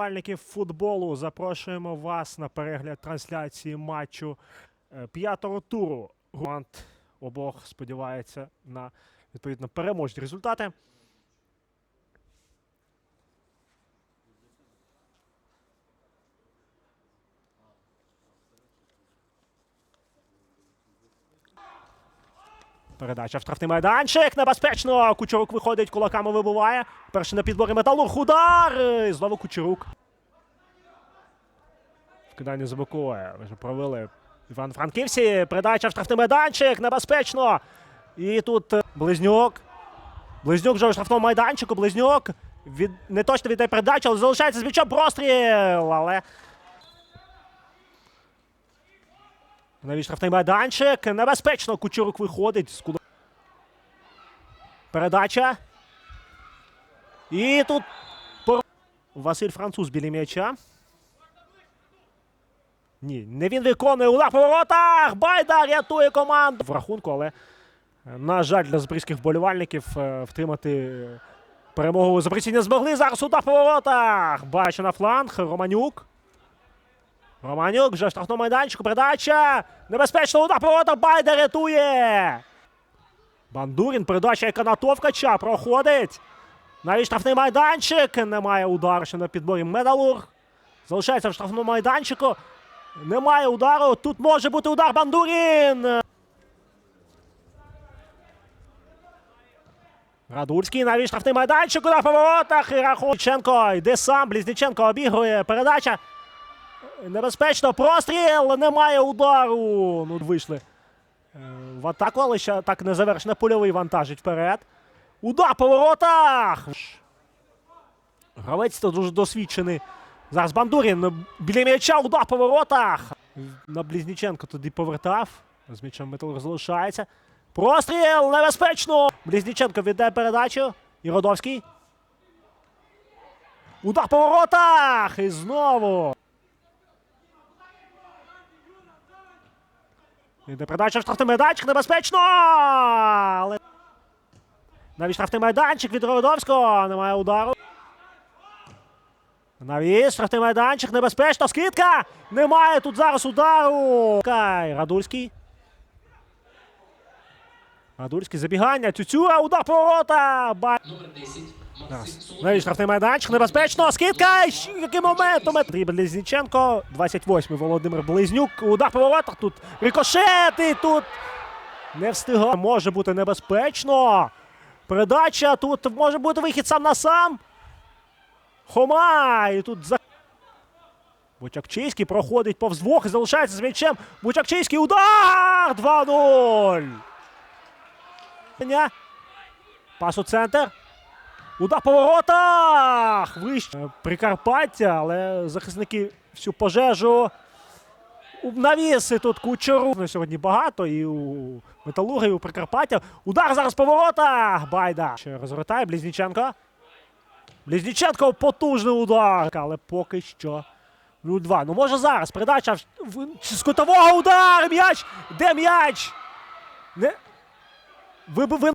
Пальників футболу запрошуємо вас на перегляд трансляції матчу е, п'ятого туру. Гуант обох сподівається на відповідно переможні результати. Передача в штрафний майданчик. Небезпечно. Кучерук виходить, кулаками вибиває. Перший на підборі металург. Удар. І знову Кучерук. Вкидання за Миколая. Вже провели Іван Франківці. Передача в штрафний майданчик. Небезпечно. І тут е, Близнюк. Близнюк вже у штрафному майданчику. Близнюк. Від... Не точно віддає передачу, але залишається з м'ячом простріл. Але. Навіть штрафний майданчик. Небезпечно. Кучурук виходить з. Передача. І тут Василь Француз біля м'яча. Ні, не він виконує удар по воротах. Байда рятує команду в рахунку, але, на жаль, для запорізьких вболівальників е, втримати е, перемогу запорізьці не змогли. Зараз удар по воротах. Бачу на фланг. Романюк. Романюк вже в штрафному майданчику. Передача. Небезпечно удар воротах. Байда рятує. Бандурін. Передача, яка на Товкача проходить. Навіть штрафний майданчик. Немає удару ще на підборі Медалург. Залишається в штрафному майданчику. Немає удару. Тут може бути удар Бандурін. Радульський навіть штрафний майданчик удар по воротах. І Рахунченко йде сам. Близніченко обігрує. Передача. Небезпечно. Простріл. Немає удару. Ну, вийшли е, в атаку, але ще так не завершено. Польовий вантажить вперед. Удар по воротах. Гравець тут дуже досвідчений. Зараз Бандурін біля м'яча, удар по воротах. На Близніченко тоді повертав. З м'ячем Металург залишається. Простріл небезпечно. Близніченко віддає передачу. І Родовський. Удар по воротах. І знову. Іде передача в штрафний майданчик. Небезпечно. Але... Навіть штрафний майданчик від Родовського. Немає удару. Навіс, штрафний майданчик, небезпечно, скидка! Немає тут зараз удару. Кай, Радульський. Радульський забігання, Тютюра, удар по ворота! Номер 10. Навіть штрафний майданчик, небезпечно, скидка! Щ- Який момент? Андрій Близніченко, 28-й Володимир Близнюк, удар по воротах, тут рикошети, тут не встигає. Може бути небезпечно. Передача, тут може бути вихід сам на сам. Хома! І тут за. Бучакчийський проходить повз двох і залишається з м'ячем. Бучакчийський удар! 2-0. Ня. Пас у центр. Удар по воротах! Вище. Е, Прикарпаття, але захисники всю пожежу. Навіси тут кучеру. На сьогодні багато і у Металурга, і у Прикарпаття. Удар зараз по воротах! Байда. Ще розвертає Близніченко. Близніченко потужний удар, але поки що 0-2. Ну може зараз передача з кутового удар! М'яч! Де м'яч? Не... Ви, ви, ви